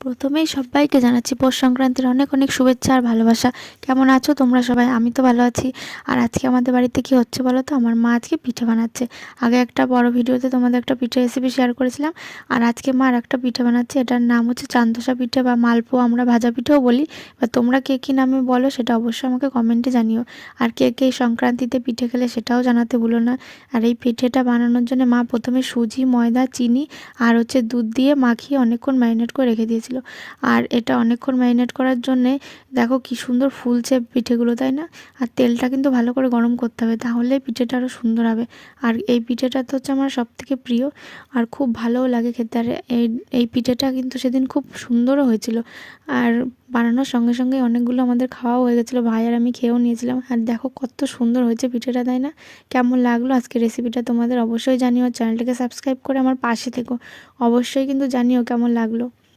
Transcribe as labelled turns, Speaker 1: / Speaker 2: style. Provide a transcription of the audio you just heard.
Speaker 1: প্রথমেই সবাইকে জানাচ্ছি, পৌষ সংক্রান্তির অনেক অনেক শুভেচ্ছা আর ভালোবাসা। কেমন আছো তোমরা সবাই? আমি তো ভালো আছি। আর আজকে আমাদের বাড়িতে কি হচ্ছে বলো তো? আমার মা আজকে পিঠে বানাচ্ছে। আগে একটা বড় ভিডিওতে তোমাদের একটা পিঠে রেসিপি শেয়ার করেছিলাম। আর আজকে মা আর একটা পিঠে বানাচ্ছে। এটার নাম হচ্ছে চান্দসা পিঠে বা মালপোয়া আমরা ভাজা পিঠেও বলি। বা তোমরা কে কী নামে বলো সেটা অবশ্যই আমাকে কমেন্টে জানিও। আর কে কে সংক্রান্তিতে পিঠে খেলে সেটাও জানাতে ভুলো না। আর এই পিঠেটা বানানোর জন্য মা প্রথমে সুজি, ময়দা, চিনি আর হচ্ছে দুধ দিয়ে মাখিয়ে অনেকক্ষণ ম্যারিনেট করে রেখে দিয়েছিল আর এটা অনেকক্ষণ ম্যারিনেট করার জন্যে দেখো কি সুন্দর ফুলছে পিঠেগুলো, তাই না? আর তেলটা কিন্তু ভালো করে গরম করতে হবে, তাহলে পিঠেটা আরও সুন্দর হবে। আর এই পিঠেটা তো হচ্ছে আমার সবথেকে প্রিয়, আর খুব ভালোও লাগে খেতে। আর এই এই পিঠেটা কিন্তু সেদিন খুব সুন্দরও হয়েছিল। আর বানানোর সঙ্গে সঙ্গে অনেকগুলো আমাদের খাওয়াও হয়ে গেছিল, ভাই আর আমি খেয়েও নিয়েছিলাম। আর দেখো কত সুন্দর হয়েছে পিঠেটা, তাই না? কেমন লাগল আজকে রেসিপিটা তোমাদের অবশ্যই জানিও। চ্যানেলটাকে সাবস্ক্রাইব করে আমার পাশে থেকো। অবশ্যই কিন্তু জানিও কেমন লাগল।